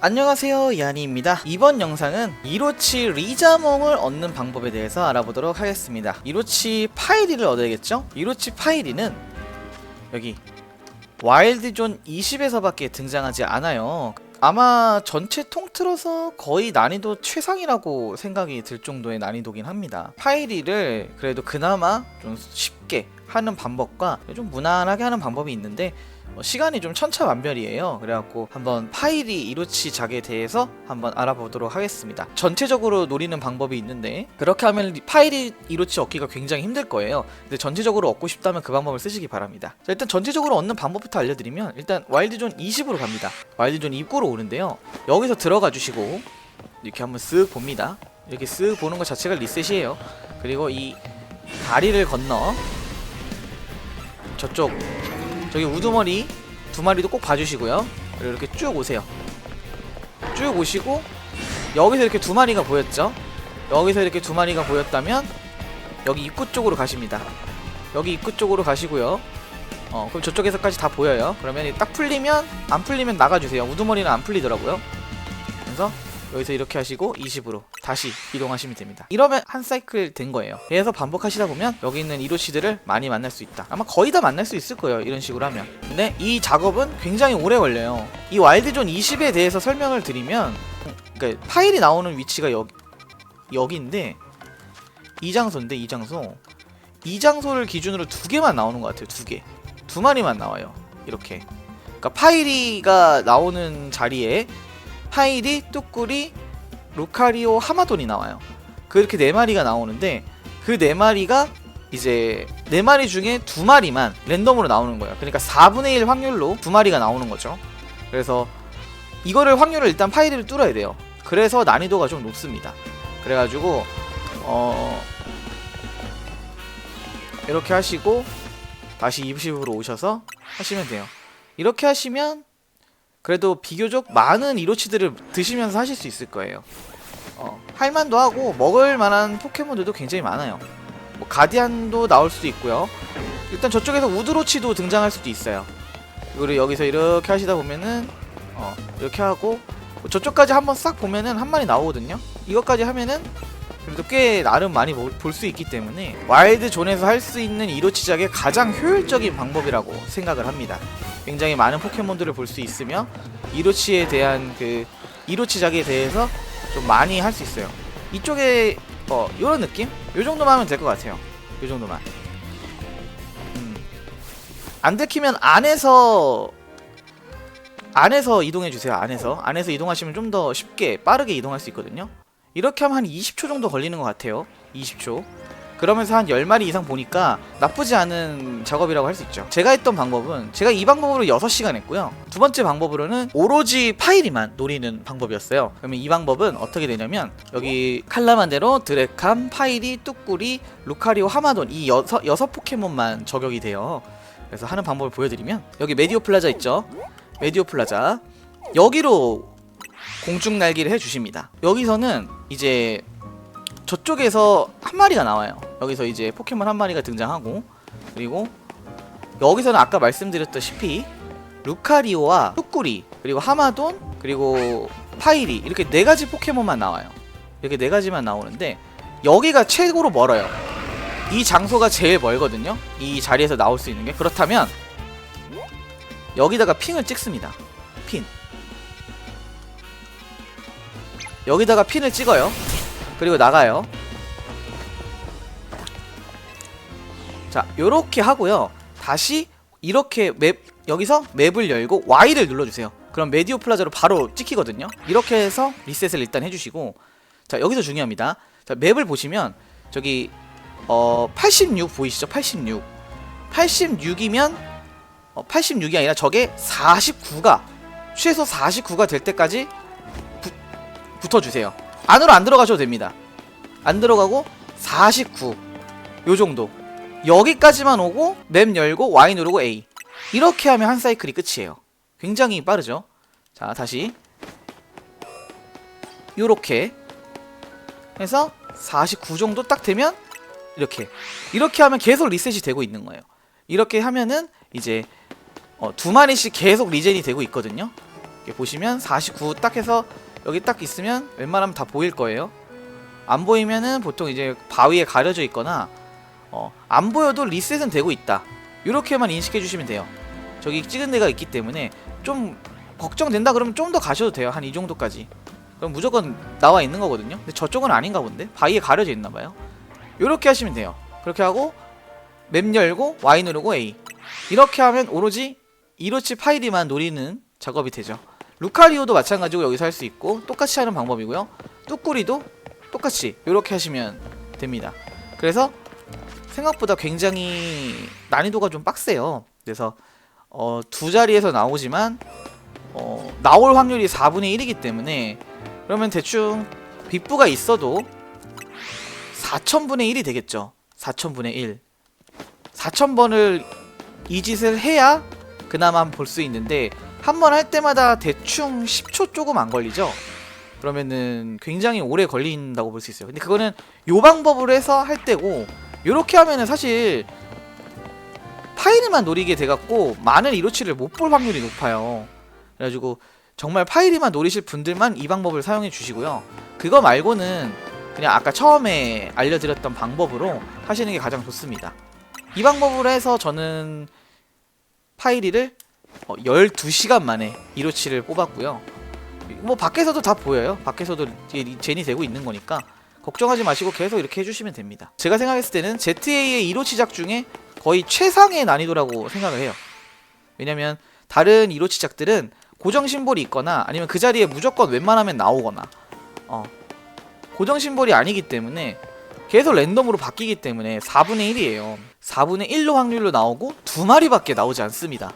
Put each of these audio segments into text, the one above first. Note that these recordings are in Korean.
안녕하세요 야니입니다. 이번 영상은 이로치 리자몽을 얻는 방법에 대해서 알아보도록 하겠습니다. 이로치 파이리를 얻어야겠죠? 이로치 파이리는 여기 와일드존 20에서 밖에 등장하지 않아요. 아마 전체 통틀어서 거의 난이도 최상이라고 생각이 들 정도의 난이도긴 합니다. 파이리를 그래도 그나마 좀 쉽게 하는 방법과 좀 무난하게 하는 방법이 있는데 어, 시간이 좀 천차만별이에요. 그래갖고 한번 파이리 이로치 작에 대해서 한번 알아보도록 하겠습니다. 전체적으로 노리는 방법이 있는데 그렇게 하면 파이리 이로치 얻기가 굉장히 힘들 거예요. 근데 전체적으로 얻고 싶다면 그 방법을 쓰시기 바랍니다. 자, 일단 전체적으로 얻는 방법부터 알려드리면 일단 와일드존 20으로 갑니다. 와일드존 입구로 오는데요. 여기서 들어가 주시고 이렇게 한번 쓱 봅니다. 이렇게 쓱 보는 것 자체가 리셋이에요. 그리고 이 다리를 건너 저쪽 저기 우두머리 두 마리도 꼭 봐주시고요. 그리고 이렇게 쭉 오세요. 쭉 오시고 여기서 이렇게 두 마리가 보였죠? 여기서 이렇게 두 마리가 보였다면 여기 입구 쪽으로 가십니다. 여기 입구 쪽으로 가시고요. 어 그럼 저쪽에서까지 다 보여요. 그러면 이딱 풀리면 안 풀리면 나가주세요. 우두머리는 안 풀리더라고요. 그래서 여기서 이렇게 하시고 20으로 다시 이동하시면 됩니다. 이러면 한 사이클 된 거예요. 계속 반복하시다 보면 여기 있는 이로치들을 많이 만날 수 있다. 아마 거의 다 만날 수 있을 거예요. 이런 식으로 하면. 근데 이 작업은 굉장히 오래 걸려요. 이 와일드존 20에 대해서 설명을 드리면 그러니까 파일이 나오는 위치가 여기 여기인데 이 장소인데 이 장소 이 장소를 기준으로 두 개만 나오는 것 같아요. 두 개. 두 마리만 나와요. 이렇게. 그러니까 파이리가 나오는 자리에 파이리, 뚜꾸리, 루카리오, 하마돈이 나와요. 그렇게 네 마리가 나오는데 그 네 마리가 이제 네 마리 중에 두 마리만 랜덤으로 나오는 거예요. 그러니까 4분의 1 확률로 두 마리가 나오는 거죠. 그래서 이거를 확률을 일단 파이리를 뚫어야 돼요. 그래서 난이도가 좀 높습니다. 그래가지고 어 이렇게 하시고 다시 20으로 오셔서 하시면 돼요. 이렇게 하시면 그래도 비교적 많은 이로치들을 드시면서 하실 수 있을 거예요. 어, 할만도 하고 먹을 만한 포켓몬들도 굉장히 많아요. 뭐 가디안도 나올 수도 있고요. 일단 저쪽에서 우드로치도 등장할 수도 있어요. 그리고 여기서 이렇게 하시다 보면은 어, 이렇게 하고 뭐 저쪽까지 한번 싹 보면은 한 마리 나오거든요. 이것까지 하면은 그래도 꽤 나름 많이 볼 수 있기 때문에 와일드 존에서 할 수 있는 이로 치작의 가장 효율적인 방법이라고 생각을 합니다. 굉장히 많은 포켓몬들을 볼 수 있으며 이로치에 대한 그 이로치작에 대해서 좀 많이 할 수 있어요. 이쪽에 어 이런 느낌? 요 정도만 하면 될 것 같아요. 요 정도만. 음. 안 들키면 안에서 안에서 이동해 주세요. 안에서 안에서 이동하시면 좀 더 쉽게 빠르게 이동할 수 있거든요. 이렇게 하면 한 20초 정도 걸리는 것 같아요. 20초. 그러면서 한 10마리 이상 보니까 나쁘지 않은 작업이라고 할 수 있죠. 제가 했던 방법은 제가 이 방법으로 6시간 했고요. 두 번째 방법으로는 오로지 파이리만 노리는 방법이었어요. 그러면 이 방법은 어떻게 되냐면 여기 칼라만데로 드레캄, 파이리, 뚜꾸리, 루카리오, 하마돈 이 여섯, 여섯 포켓몬만 저격이 돼요. 그래서 하는 방법을 보여드리면 여기 메디오 플라자 있죠? 메디오 플라자 여기로 공중 날기를 해주십니다. 여기서는 이제 저쪽에서 한 마리가 나와요. 여기서 이제 포켓몬 한 마리가 등장하고 그리고 여기서는 아까 말씀드렸다시피 루카리오와 뚜꾸리 그리고 하마돈 그리고 파이리 이렇게 네 가지 포켓몬만 나와요. 이렇게 네 가지만 나오는데 여기가 최고로 멀어요. 이 장소가 제일 멀거든요. 이 자리에서 나올 수 있는 게 그렇다면 여기다가 핑을 찍습니다. 핀. 여기다가 핀을 찍어요. 그리고 나가요. 자, 요렇게 하고요. 다시 이렇게 맵 여기서 맵을 열고 Y를 눌러주세요. 그럼 메디오 플라자로 바로 찍히거든요. 이렇게 해서 리셋을 일단 해주시고 자 여기서 중요합니다. 자 맵을 보시면 저기 어 86 보이시죠? 86 86이면 어, 86이 아니라 저게 49가 최소 49가 될 때까지 부, 붙어주세요. 안으로 안 들어가셔도 됩니다. 안 들어가고 49. 요 정도. 여기까지만 오고 맵 열고 Y 누르고 A. 이렇게 하면 한 사이클이 끝이에요. 굉장히 빠르죠? 자, 다시. 요렇게 해서 49 정도 딱 되면 이렇게. 이렇게 하면 계속 리셋이 되고 있는 거예요. 이렇게 하면은 이제 어, 두 마리씩 계속 리젠이 되고 있거든요. 보시면 49 딱 해서 여기 딱 있으면 웬만하면 다 보일 거예요. 안 보이면은 보통 이제 바위에 가려져 있거나 어, 안 보여도 리셋은 되고 있다. 이렇게만 인식해 주시면 돼요. 저기 찍은 데가 있기 때문에 좀 걱정된다 그러면 좀 더 가셔도 돼요. 한 이 정도까지. 그럼 무조건 나와 있는 거거든요. 근데 저쪽은 아닌가 본데 바위에 가려져 있나 봐요. 이렇게 하시면 돼요. 그렇게 하고 맵 열고 Y 누르고 A 이렇게 하면 오로지 이로치 파일이만 노리는 작업이 되죠. 루카리오도 마찬가지고 여기서 할 수 있고 똑같이 하는 방법이고요. 뚜꾸리도 똑같이 이렇게 하시면 됩니다. 그래서 생각보다 굉장히 난이도가 좀 빡세요. 그래서 어, 두 자리에서 나오지만 어, 나올 확률이 4분의 1이기 때문에 그러면 대충 빗부가 있어도 4천분의 1이 되겠죠. 4천분의 1. 4천번을 이 짓을 해야 그나마 볼 수 있는데 한 번 할 때마다 대충 10초 조금 안 걸리죠. 그러면은 굉장히 오래 걸린다고 볼 수 있어요. 근데 그거는 요 방법으로 해서 할 때고 요렇게 하면은 사실 파이리만 노리게 돼갖고 많은 이로치를 못 볼 확률이 높아요. 그래가지고 정말 파이리만 노리실 분들만 이 방법을 사용해 주시고요. 그거 말고는 그냥 아까 처음에 알려드렸던 방법으로 하시는 게 가장 좋습니다. 이 방법으로 해서 저는 파이리를 어, 12시간 만에 이로치를 뽑았고요. 뭐 밖에서도 다 보여요. 밖에서도 젠이 되고 있는 거니까 걱정하지 마시고 계속 이렇게 해주시면 됩니다. 제가 생각했을 때는 ZA의 1호 치작 중에 거의 최상의 난이도라고 생각을 해요. 왜냐면 다른 1호 치작들은 고정 심볼이 있거나 아니면 그 자리에 무조건 웬만하면 나오거나 어, 고정 심볼이 아니기 때문에 계속 랜덤으로 바뀌기 때문에 4분의 1이에요. 4분의 1로 확률로 나오고 두 마리밖에 나오지 않습니다.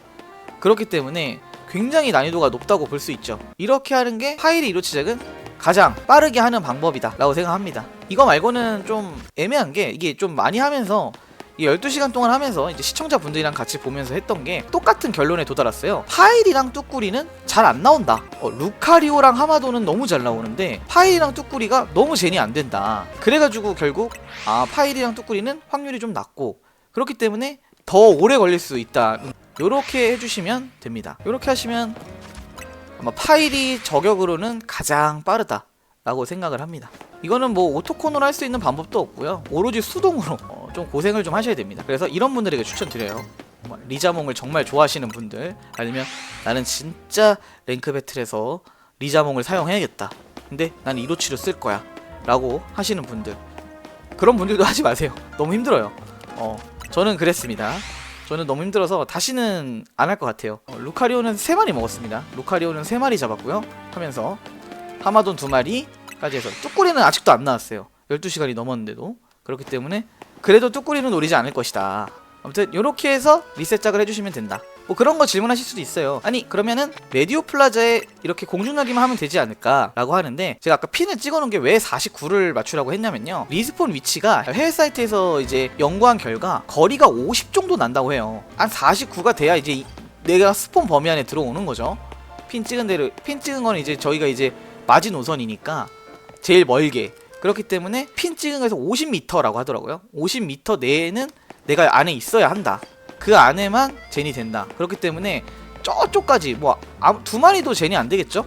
그렇기 때문에 굉장히 난이도가 높다고 볼 수 있죠. 이렇게 하는 게 파일의 이로 치작은 가장 빠르게 하는 방법이다 라고 생각합니다. 이거 말고는 좀 애매한 게 이게 좀 많이 하면서 이 12시간 동안 하면서 이제 시청자분들이랑 같이 보면서 했던 게 똑같은 결론에 도달했어요. 파일이랑 뚜꾸리는 잘 안 나온다. 어, 루카리오랑 하마도는 너무 잘 나오는데 파일이랑 뚜꾸리가 너무 젠이 안 된다. 그래가지고 결국 아 파일이랑 뚜꾸리는 확률이 좀 낮고 그렇기 때문에 더 오래 걸릴 수 있다. 요렇게 해주시면 됩니다. 요렇게 하시면 아마 파일이 저격으로는 가장 빠르다. 라고 생각을 합니다. 이거는 뭐 오토콘으로 할 수 있는 방법도 없고요. 오로지 수동으로 어, 좀 고생을 좀 하셔야 됩니다. 그래서 이런 분들에게 추천드려요. 뭐 리자몽을 정말 좋아하시는 분들 아니면 나는 진짜 랭크 배틀에서 리자몽을 사용해야겠다. 근데 난 이로치로 쓸 거야. 라고 하시는 분들 그런 분들도 하지 마세요. 너무 힘들어요. 어, 저는 그랬습니다. 저는 너무 힘들어서 다시는 안 할 것 같아요. 어, 루카리오는 3마리 먹었습니다. 루카리오는 3마리 잡았고요. 하면서 하마돈 2마리까지 해서 뚜꾸리는 아직도 안 나왔어요. 12시간이 넘었는데도. 그렇기 때문에 그래도 뚜꾸리는 노리지 않을 것이다. 아무튼 이렇게 해서 리셋작을 해주시면 된다. 뭐 그런 거 질문하실 수도 있어요. 아니 그러면은 레디오 플라자에 이렇게 공중나기만 하면 되지 않을까 라고 하는데 제가 아까 핀을 찍어놓은 게 왜 49를 맞추라고 했냐면요. 리스폰 위치가 해외 사이트에서 이제 연구한 결과 거리가 50 정도 난다고 해요. 한 49가 돼야 이제 이- 내가 스폰 범위 안에 들어오는 거죠. 핀 찍은 대로 핀 찍은 거는 이제 저희가 이제 마지노선이니까 제일 멀게 그렇기 때문에 핀 찍은 거에서 50m라고 하더라고요. 50m 내에는 내가 안에 있어야 한다. 그 안에만 젠이 된다. 그렇기 때문에 저쪽까지 뭐 두 마리도 젠이 안 되겠죠?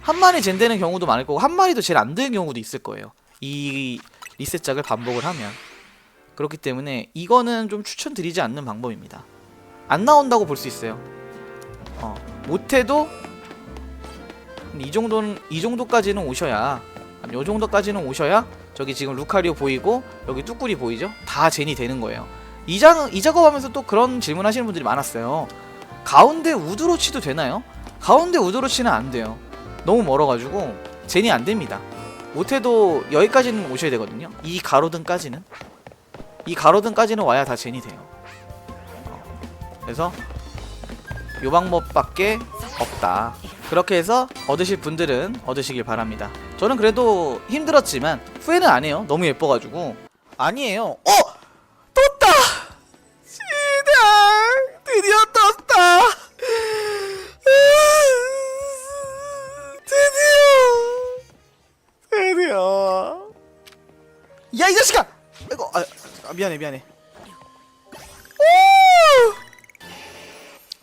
한 마리 젠 되는 경우도 많을 거고 한 마리도 젠 안 되는 경우도 있을 거예요. 이 리셋작을 반복을 하면 그렇기 때문에 이거는 좀 추천드리지 않는 방법입니다. 안 나온다고 볼 수 있어요. 어, 못해도 이 정도는 이 정도까지는 오셔야 한요 정도까지는 오셔야 저기 지금 루카리오 보이고 여기 뚜꾸리 보이죠? 다 젠이 되는 거예요. 이, 장, 이 작업하면서 또 그런 질문 하시는 분들이 많았어요. 가운데 우드로 치도 되나요? 가운데 우드로 치는 안 돼요. 너무 멀어가지고 젠이 안 됩니다. 못해도 여기까지는 오셔야 되거든요. 이 가로등까지는 이 가로등까지는 와야 다 젠이 돼요. 어, 그래서 요 방법밖에 없다. 그렇게 해서 얻으실 분들은 얻으시길 바랍니다. 저는 그래도 힘들었지만 후회는 안 해요. 너무 예뻐가지고 아니에요. 어 야 이 자식아! 이거 아, 아, 미안해 미안해. 오!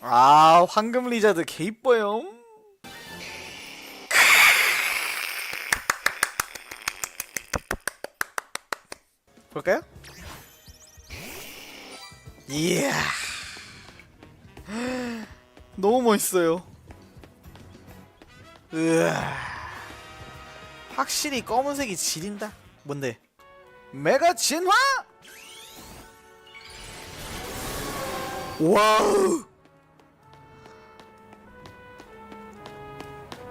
아 황금 리자드 개 이뻐요. 볼까요? 이야 너무 멋있어요. 으아. 확실히 검은색이 지린다. 뭔데? 메가 진화 와우!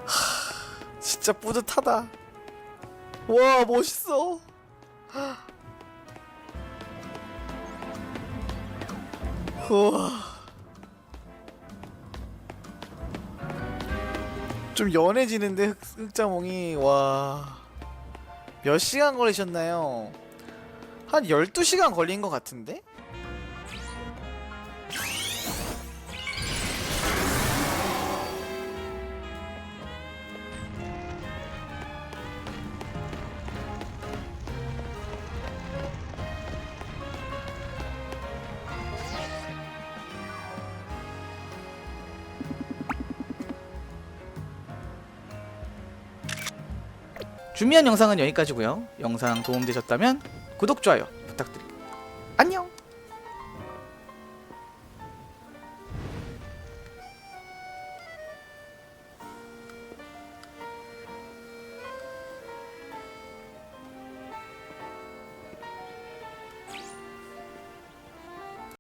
하, 진짜 뿌듯하다. 와 멋있어. 우와. 좀 연해지는데 흑, 흑자몽이 와. 몇 시간 걸리셨나요? 한 12시간 걸린 것 같은데? 준비한 영상은 여기까지고요. 영상 도움되셨다면 구독, 좋아요 부탁드립니다. 안녕!